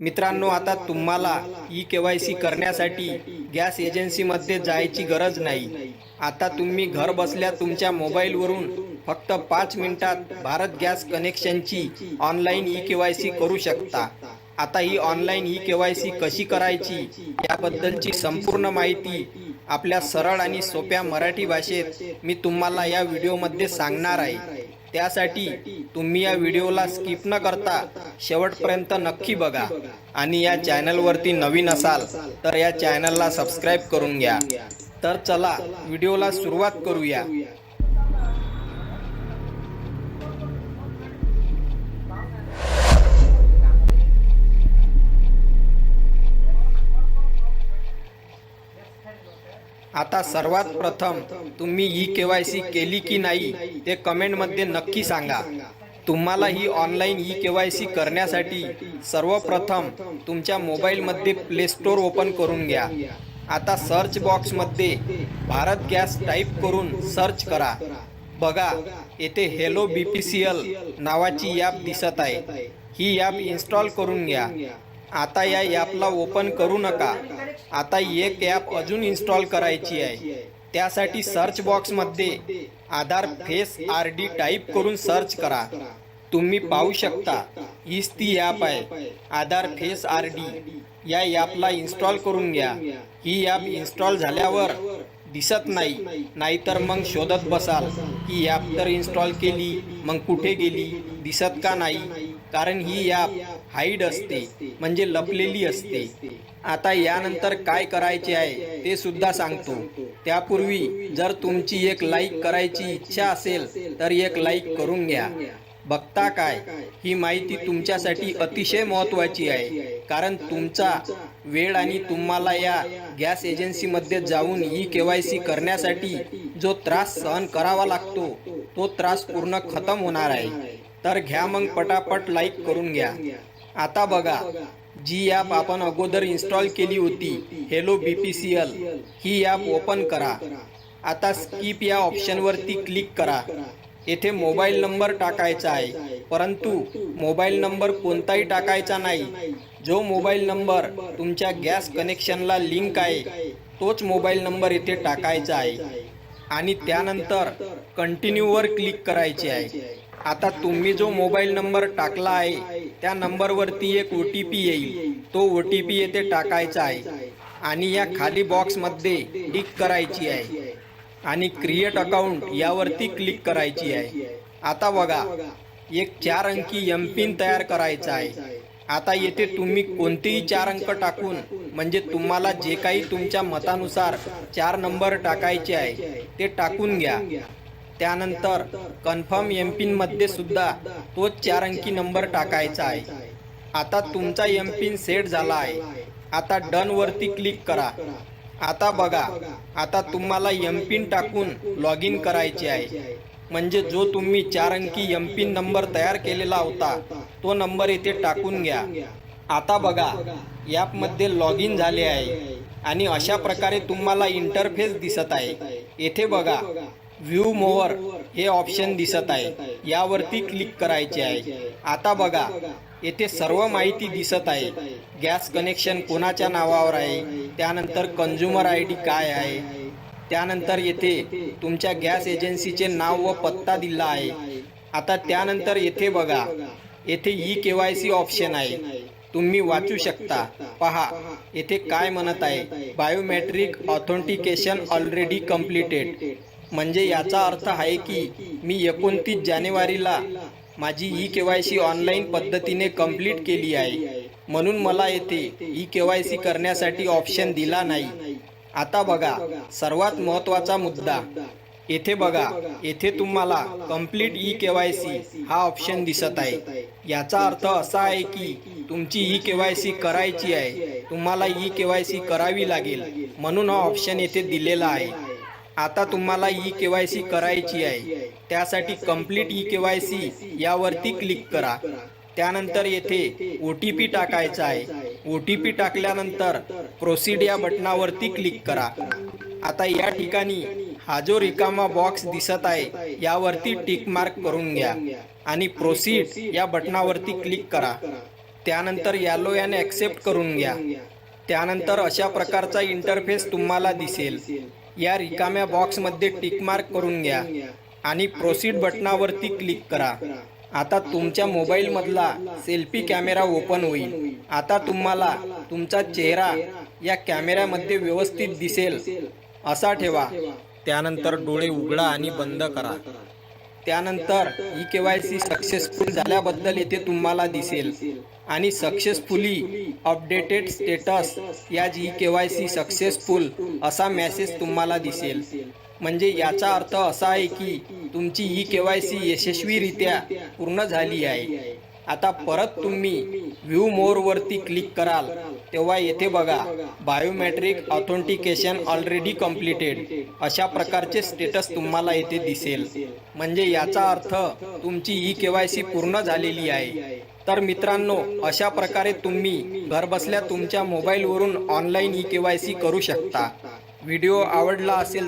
मित्रांनो आता तुम्हाला ई के वाय सी करण्यासाठी गॅस एजन्सीमध्ये जायची गरज नाही. आता तुम्ही घर बसल्या तुमच्या मोबाईलवरून फक्त पाच मिनिटात भारत गॅस कनेक्शनची online E K Y C करू शकता. आता ही online E K Y C कशी करायची याबद्दलची संपूर्ण माहिती आपल्या सरळ आणि सोप्या मराठी भाषेत मी तुम्हाला या व्हिडिओमध्ये सांगणार आहे. त्यासाठी तुम्ही या व्हिडिओला स्किप न करता शेवटपर्यंत नक्की बघा. आणि या चॅनलवरती नवीन असाल तर या चॅनलला सबस्क्राईब करून घ्या. तर चला व्हिडिओला सुरुवात करूया. आता सर्वात प्रथम तुम्ही ई के वाय सी केली की नाही ते कमेंटमध्ये नक्की सांगा. तुम्हाला ही online E K Y C करण्यासाठी सर्वप्रथम तुमच्या मोबाईलमध्ये प्ले स्टोअर ओपन करून घ्या. आता सर्च बॉक्समध्ये भारत गॅस टाईप करून सर्च करा. बघा येथे hello B P C L नावाची ॲप दिसत आहे. ही ॲप इन्स्टॉल करून घ्या. आता या ॲपला ओपन करू नका. आता एक ॲप अजून इन्स्टॉल करायची आहे. त्यासाठी सर्च बॉक्समध्ये Aadhaar face R D type करून सर्च करा. तुम्ही पाहू शकता हीच ती ॲप आहे. Aadhaar face R D. या ॲपला इन्स्टॉल करून घ्या. ही ॲप इन्स्टॉल झाल्यावर दिसत नाही. नाहीतर मग शोधत बसाल की ॲप तर इन्स्टॉल केली मग कुठे गेली? दिसत का नाही? कारण ही ॲप हाईड असते म्हणजे लपलेली असते. आता यानंतर काय करायचे आहे ते सुद्धा सांगतो. त्यापूर्वी जर तुमची एक लाईक करायची इच्छा असेल तर एक लाईक करून घ्या. बघता काय ही माहिती तुमच्यासाठी अतिशय महत्वाची आहे. कारण तुमचा वेळ आणि तुम्हाला या गॅस एजन्सीमध्ये जाऊन ई के वाय सी करण्यासाठी जो त्रास सहन करावा लागतो तो त्रास पूर्ण खतम होणार आहे. तर घ्या मग पटापट लाईक करून घ्या. आता बघा जी ॲप आपण अगोदर इन्स्टॉल केली होती hello B P C L ही ॲप ओपन करा. आता स्किप या ऑप्शनवरती क्लिक करा. येथे मोबाईल नंबर टाकायचा आहे. परंतु मोबाईल नंबर कोणताही टाकायचा नाही. जो मोबाईल नंबर तुमच्या गॅस कनेक्शनला लिंक आहे तोच मोबाईल नंबर येथे टाकायचा आहे. आणि त्यानंतर कंटिन्यूवर क्लिक करायचे आहे. आता तुम्ही जो मोबाईल नंबर टाकला आहे त्या नंबरवरती एक ओ टी पी येईल. तो ओ टी पी येथे टाकायचा आहे. आणि या खाली बॉक्समध्ये टिक करायची आहे. आणि क्रिएट अकाउंट यावरती क्लिक करायची आहे. आता बघा एक चार अंकी एम पिन तयार करायचा आहे. आता येथे तुम्ही कोणतेही चार अंक टाकून म्हणजे तुम्हाला जे काही तुमच्या मतानुसार चार नंबर टाकायचे आहे ते टाकून घ्या. त्यानंतर कन्फर्म एम पिनमध्ये सुद्धा तोच चार अंकी नंबर टाकायचा आहे. आता तुमचा एम पिन सेट झाला आहे. आता डनवरती क्लिक करा. आता बघा आता तुम्हाला एम पिन टाकून लॉग इन करायचे आहे. म्हणजे जो तुम्ही चार अंकी एम पिन नंबर तयार केलेला होता तो नंबर येथे टाकून घ्या. आता बघा ॲपमध्ये लॉग इन झाले आहे. आणि अशा प्रकारे तुम्हाला इंटरफेस दिसत आहे. येथे बघा व्ह्यू मोवर हे ऑप्शन दिसत आहे. यावरती क्लिक करायचे आहे. आता बघा येथे सर्व माहिती दिसत आहे. गॅस कनेक्शन कोणाच्या नावावर आहे? त्यानंतर कंझ्युमर आय डी काय आहे? त्यानंतर येथे तुमच्या गॅस एजन्सीचे नाव व पत्ता दिला आहे. आता त्यानंतर येथे बघा येथे E K Y C option आहे. तुम्ही वाचू शकता. पहा येथे काय म्हणत आहे? बायोमेट्रिक ऑथेंटिकेशन ऑलरेडी कम्प्लिटेड म्हणजे याचा अर्थ आहे की मी एकोणतीस जानेवारीला माझी E K Y C online पद्धतीने कंप्लीट केली आहे. म्हणून मला येथे ई के वाय सी करण्यासाठी ऑप्शन दिला नाही. आता बघा सर्वात महत्त्वाचा मुद्दा. येथे बघा येथे तुम्हाला complete E K Y C हा ऑप्शन दिसत आहे. याचा अर्थ असा आहे की तुमची ई के वाय सी करायची आहे. तुम्हाला ई के वाय सी करावी लागेल. म्हणून हा ऑप्शन येथे दिलेला आहे. आता तुम्हाला ई के वाय सी करायची आहे. त्यासाठी complete E K Y C यावरती क्लिक करा. त्यानंतर येथे ओ टी पी टाकायचा आहे. ओ टी पी टाकल्यानंतर प्रोसीड या बटनावरती क्लिक करा. आता या ठिकाणी हा जो रिकामा बॉक्स दिसत आहे यावरती टिक मार्क करून घ्या आणि प्रोसीड या बटनावरती क्लिक करा. त्यानंतर यालो याने ॲक्सेप्ट करून घ्या. त्यानंतर अशा प्रकारचा इंटरफेस तुम्हाला दिसेल. या रिकाम्या बॉक्समध्ये टिकमार्क करून घ्या आणि प्रोसीड बटनावरती क्लिक करा. आता तुमच्या मोबाईलमधला सेल्फी कॅमेरा ओपन होईल. आता तुम्हाला तुमचा चेहरा या कॅमेऱ्यामध्ये व्यवस्थित दिसेल. असा ठेवा. त्यानंतर डोळे उघडा आणि बंद करा. त्यानंतर E K Y C successful झाल्याबद्दल येथे तुम्हाला दिसेल. आणि सक्सेसफुली अपडेटेड स्टेटस या G K Y C successful असा मेसेज तुम्हाला दिसेल. म्हणजे याचा अर्थ असा आहे की तुमची ई के वाय सी यशस्वीरित्या पूर्ण झाली आहे. आता परत तुम्ही व्ह्यू मोरवरती क्लिक कराल. तेव्हा येथे बघा बायोमॅट्रिक ऑथेंटिकेशन ऑलरेडी कम्प्लिटेड अशा प्रकारचे स्टेटस तुम्हाला येथे दिसेल. म्हणजे याचा अर्थ तुमची ई के वाय सी पूर्ण झालेली आहे. तर मित्रांनो अशा प्रकारे तुम्ही घरबसल्या तुमच्या मोबाईलवरून online E K Y C करू शकता. व्हिडिओ आवडला असेल